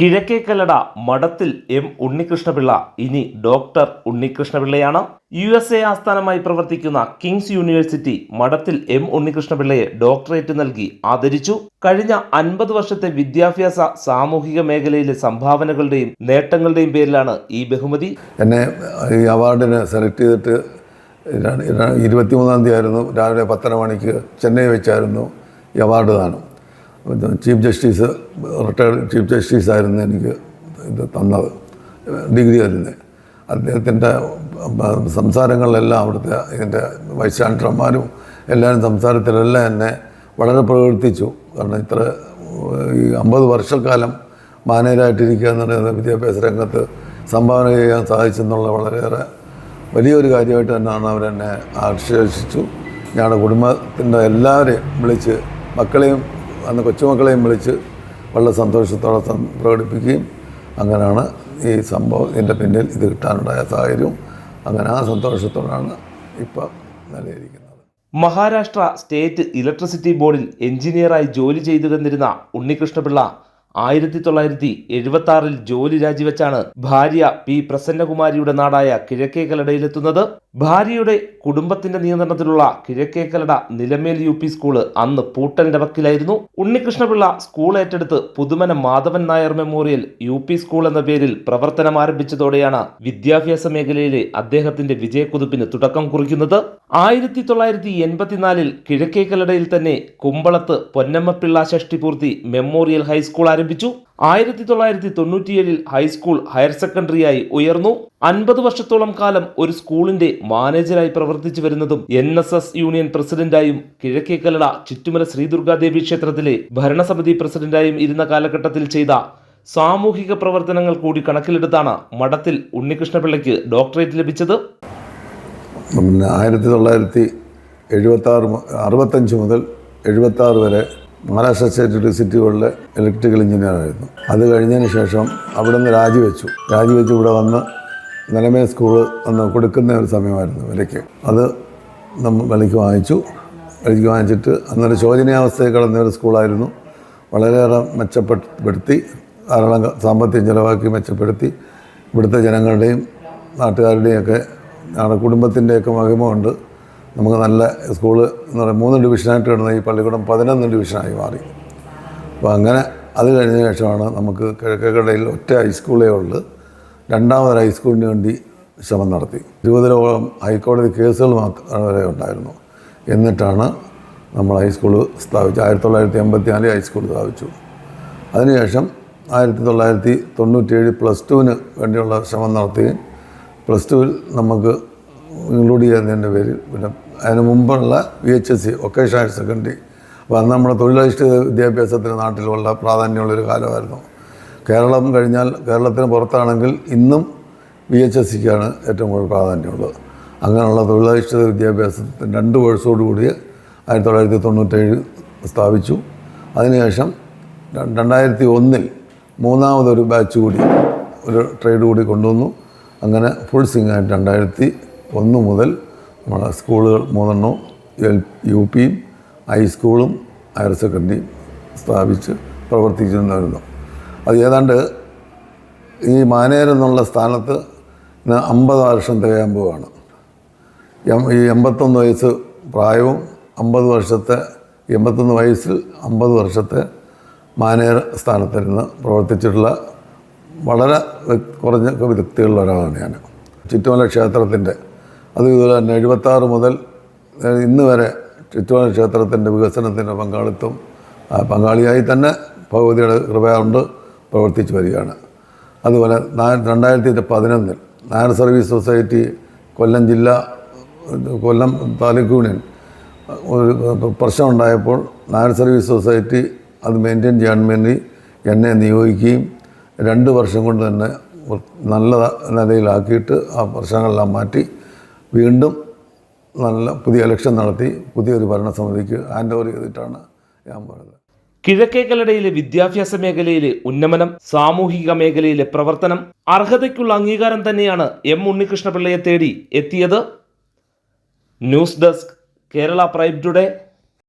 കിഴക്കേക്കല്ലട മഠത്തിൽ എം ഉണ്ണികൃഷ്ണപിള്ള ഇനി ഡോക്ടർ ഉണ്ണികൃഷ്ണപിള്ളയാണ്. യു എസ് എ ആസ്ഥാനമായി പ്രവർത്തിക്കുന്ന കിങ്സ് യൂണിവേഴ്സിറ്റി മഠത്തിൽ എം ഉണ്ണികൃഷ്ണപിള്ളയെ ഡോക്ടറേറ്റ് നൽകി ആദരിച്ചു. കഴിഞ്ഞ അൻപത് വർഷത്തെ വിദ്യാഭ്യാസ സാമൂഹിക മേഖലയിലെ സംഭാവനകളുടെയും നേട്ടങ്ങളുടെയും പേരിലാണ് ഈ ബഹുമതി. എന്നെ ഈ അവാർഡിന് സെലക്ട് ചെയ്തിട്ട് ഇരുപത്തിമൂന്നാം തീയതി ആയിരുന്നു. രാവിലെ പത്തര മണിക്ക് ചെന്നൈ വെച്ചായിരുന്നു ഈ അവാർഡ് ദാനം chief justice retired chief justice ആയിരുന്നു എനിക്ക് ഇത് തന്നത് ഡിഗ്രി തരുന്നത് അദ്ദേഹത്തിന്റെ സംസാരങ്ങളിലെല്ലാം അവിടുത്തെ ഇതിന്റെ വൈസ് ചാൻസലർമാരും എല്ലാവരും സംസാരത്തിലെല്ലാം എന്നെ വളരെ പ്രകീർത്തിച്ചു. കാരണം ഇത്ര ഈ അമ്പത് വർഷക്കാലം മാനേജരായിട്ടിരിക്കുക എന്ന് പറയുന്നത് വിദ്യാഭ്യാസ രംഗത്ത് സംഭാവന ചെയ്യാൻ സാധിച്ചെന്നുള്ള വളരെയേറെ വലിയൊരു കാര്യമായിട്ട് തന്നെയാണ് അവരെന്നെ ആശ്ലേഷിച്ചു ഞങ്ങളുടെ കുടുംബത്തിന്റെ എല്ലാവരെയും വിളിച്ച് മക്കളെയും അന്ന് കൊച്ചുമക്കളെയും വിളിച്ച് വളരെ സന്തോഷത്തോടെ പ്രകടിപ്പിക്കുകയും അങ്ങനെയാണ് ഈ സംഭവം ഇതിന്റെ പിന്നിൽ ഇത് കിട്ടാനുണ്ടായ സാഹചര്യവും. അങ്ങനെ ആ സന്തോഷത്തോടാണ് ഇപ്പോൾ നിലയിരിക്കുന്നത്. മഹാരാഷ്ട്ര സ്റ്റേറ്റ് ഇലക്ട്രിസിറ്റി ബോർഡിൽ എഞ്ചിനീയറായി ജോലി ചെയ്തു തന്നിരുന്ന ഉണ്ണികൃഷ്ണപിള്ള ആയിരത്തി തൊള്ളായിരത്തി എഴുപത്തി ആറിൽ ജോലി രാജിവെച്ചാണ് ഭാര്യ പി പ്രസന്നകുമാരിയുടെ നാടായ കിഴക്കേക്കലടയിലെത്തുന്നത് ഭാര്യയുടെ കുടുംബത്തിന്റെ നിയന്ത്രണത്തിലുള്ള Kizhakkekalada Nilamel U P school അന്ന് പൂട്ടലിന്റെ വക്കിലായിരുന്നു. ഉണ്ണികൃഷ്ണപിള്ള സ്കൂൾ ഏറ്റെടുത്ത് Puthumana Madhavan Nair memorial U P school എന്ന പേരിൽ പ്രവർത്തനം ആരംഭിച്ചതോടെയാണ് വിദ്യാഭ്യാസ മേഖലയിലെ അദ്ദേഹത്തിന്റെ വിജയക്കുതിപ്പിന് തുടക്കം കുറിക്കുന്നത്. ആയിരത്തി തൊള്ളായിരത്തി എൺപത്തിനാലിൽ കിഴക്കേക്കലടയിൽ തന്നെ കുമ്പളത്ത് പൊന്നമ്മപ്പിള്ള ഷഷ്ടിപൂർത്തി മെമ്മോറിയൽ ഹൈസ്കൂൾ ആരംഭിച്ചു. ആയിരത്തി തൊള്ളായിരത്തി തൊണ്ണൂറ്റിയേഴിൽ ഹൈസ്കൂൾ ഹയർ സെക്കൻഡറിയായി ഉയർന്നു. അൻപത് വർഷത്തോളം കാലം ഒരു സ്കൂളിന്റെ മാനേജരായി പ്രവർത്തിച്ചു വരുന്നതും എൻ എസ് എസ് യൂണിയൻ പ്രസിഡന്റായും കിഴക്കേക്കല്ലട ചുറ്റുമല ശ്രീദുർഗാദേവി ക്ഷേത്രത്തിലെ ഭരണസമിതി പ്രസിഡന്റായും ഇരുന്ന കാലഘട്ടത്തിൽ ചെയ്ത സാമൂഹിക പ്രവർത്തനങ്ങൾ കൂടി കണക്കിലെടുത്താണ് മഠത്തിൽ ഉണ്ണികൃഷ്ണപിള്ളയ്ക്ക് ഡോക്ടറേറ്റ് ലഭിച്ചത്. ആയിരത്തി തൊള്ളായിരത്തി എഴുപത്താറ് അറുപത്തഞ്ച് മുതൽ എഴുപത്താറ് വരെ മഹാരാഷ്ട്ര സ്റ്റേറ്റ് ഇലക്ട്രിസിറ്റികളിലെ ഇലക്ട്രിക്കൽ എഞ്ചിനീയറായിരുന്നു. അത് കഴിഞ്ഞതിന് ശേഷം അവിടെ നിന്ന് രാജിവെച്ചു. രാജിവെച്ച് ഇവിടെ വന്ന് നിലമേ സ്കൂൾ വന്ന് കൊടുക്കുന്ന ഒരു സമയമായിരുന്നു വിലയ്ക്ക്. അത് നമ്മൾ വിലയ്ക്ക് വാങ്ങിച്ചു. വിലയ്ക്ക് വാങ്ങിച്ചിട്ട് അന്നൊരു ശോചനീയാവസ്ഥയിൽ കടന്ന ഒരു സ്കൂളായിരുന്നു. വളരെയേറെ മെച്ചപ്പെടുത്തി ധാരാളം സാമ്പത്തികം ചിലവാക്കി മെച്ചപ്പെടുത്തി. ഇവിടുത്തെ ജനങ്ങളുടെയും നാട്ടുകാരുടെയും ഒക്കെ ഞങ്ങളുടെ കുടുംബത്തിന്റെയൊക്കെ മഹിമ കൊണ്ട് നമുക്ക് നല്ല സ്കൂൾ എന്ന് പറയുന്നത് മൂന്ന് ഡിവിഷനായിട്ട് കിടന്ന ഈ പള്ളിക്കൂടം പതിനൊന്ന് ഡിവിഷനായി മാറി. അപ്പോൾ അങ്ങനെ അത് കഴിഞ്ഞ ശേഷമാണ് നമുക്ക് കിഴക്കേക്കടയിൽ ഒറ്റ ഹൈസ്കൂളേ ഉള്ളൂ. രണ്ടാമതൊരു ഹൈസ്കൂളിന് വേണ്ടി ശ്രമം നടത്തി. ഇരുപതിലോളം ഹൈക്കോടതി കേസുകൾ മാത്രം വരെ ഉണ്ടായിരുന്നു. എന്നിട്ടാണ് നമ്മൾ ഹൈസ്കൂൾ സ്ഥാപിച്ചു ആയിരത്തി തൊള്ളായിരത്തി എൺപത്തി നാലിൽ ഹൈസ്കൂൾ സ്ഥാപിച്ചു. അതിനുശേഷം ആയിരത്തി തൊള്ളായിരത്തി തൊണ്ണൂറ്റിയേഴ് പ്ലസ് ടുവിന് വേണ്ടിയുള്ള ശ്രമം നടത്തുകയും പ്ലസ് ടുവിൽ നമുക്ക് ഇൻക്ലൂഡ് ചെയ്യുന്നതിന്റെ പേര് പിന്നെ അതിന് മുമ്പുള്ള V H S C vocation higher secondary. അപ്പോൾ അന്ന് നമ്മുടെ തൊഴിലധിഷ്ഠിത വിദ്യാഭ്യാസത്തിന് നാട്ടിലുള്ള പ്രാധാന്യമുള്ളൊരു കാലമായിരുന്നു. കേരളം കഴിഞ്ഞാൽ കേരളത്തിന് പുറത്താണെങ്കിൽ ഇന്നും വി എച്ച് എസ് സിക്കാണ് ഏറ്റവും കൂടുതൽ പ്രാധാന്യമുള്ളത്. അങ്ങനെയുള്ള തൊഴിലധിഷ്ഠിത വിദ്യാഭ്യാസത്തിന് രണ്ട് കോഴ്സോട് കൂടി ആയിരത്തി തൊള്ളായിരത്തി തൊണ്ണൂറ്റേഴ് സ്ഥാപിച്ചു. അതിനുശേഷം രണ്ടായിരത്തി ഒന്നിൽ മൂന്നാമതൊരു ബാച്ച് കൂടി ഒരു ട്രേഡ് കൂടി കൊണ്ടുവന്നു. അങ്ങനെ ഫുൾ സിംഗ് ആയിട്ട് രണ്ടായിരത്തി ഒന്ന് മുതൽ നമ്മുടെ സ്കൂളുകൾ മൂന്നെണ്ണവും എൽ യു പിയും ഹൈസ്കൂളും ഹയർ സെക്കൻഡറിയും സ്ഥാപിച്ച് പ്രവർത്തിച്ചിരുന്നു അത് ഏതാണ്ട് ഈ മാനേരെന്നുള്ള സ്ഥാനത്ത് അമ്പത് വർഷം തികയാൻ പോവുകയാണ്. ഈ എൺപത്തൊന്ന് വയസ്സ് പ്രായവും അമ്പത് വർഷത്തെ എൺപത്തൊന്ന് വയസ്സിൽ അമ്പത് വർഷത്തെ മാനേജർ സ്ഥാനത്തിരുന്ന് പ്രവർത്തിച്ചിട്ടുള്ള വളരെ കുറഞ്ഞ വ്യക്തികളിൽ ഒരാളാണ് ഞാൻ. ചുറ്റുമല ക്ഷേത്രത്തിന്റെ അത് ഇതുപോലെ തന്നെ എഴുപത്താറ് മുതൽ ഇന്ന് വരെ ചുറ്റുപാട് ക്ഷേത്രത്തിന്റെ വികസനത്തിന്റെ പങ്കാളിത്തം പങ്കാളിയായി തന്നെ ഭഗവതിയുടെ കൃപ പ്രവർത്തിച്ചു വരികയാണ്. അതുപോലെ രണ്ടായിരത്തി പതിനൊന്നിൽ നായർ സർവീസ് സൊസൈറ്റി കൊല്ലം ജില്ല കൊല്ലം താലൂക്ക് യൂണിയൻ ഒരു പ്രശ്നം ഉണ്ടായപ്പോൾ നായർ സർവീസ് സൊസൈറ്റി അത് മെയിന്റെയിൻ ചെയ്യാൻ വേണ്ടി എന്നെ നിയോഗിക്കുകയും രണ്ട് വർഷം കൊണ്ട് തന്നെ നല്ല നിലയിലാക്കിയിട്ട് ആ പ്രശ്നങ്ങളെല്ലാം മാറ്റി വീണ്ടും നല്ല പുതിയ ഇലക്ഷൻ നടത്തി പുതിയൊരു ഭരണസമിതിക്ക് ഹാൻഡ് ഓവർ ചെയ്തിട്ടാണ് ഞാൻ പോയത് കിഴക്കേക്കലടയിലെ വിദ്യാഭ്യാസ മേഖലയിലെ ഉന്നമനം സാമൂഹിക മേഖലയിലെ പ്രവർത്തനം അർഹതയ്ക്കുള്ള അംഗീകാരം തന്നെയാണ് എം ഉണ്ണികൃഷ്ണപിള്ളയെ തേടി എത്തിയത്. News desk Kerala prime today.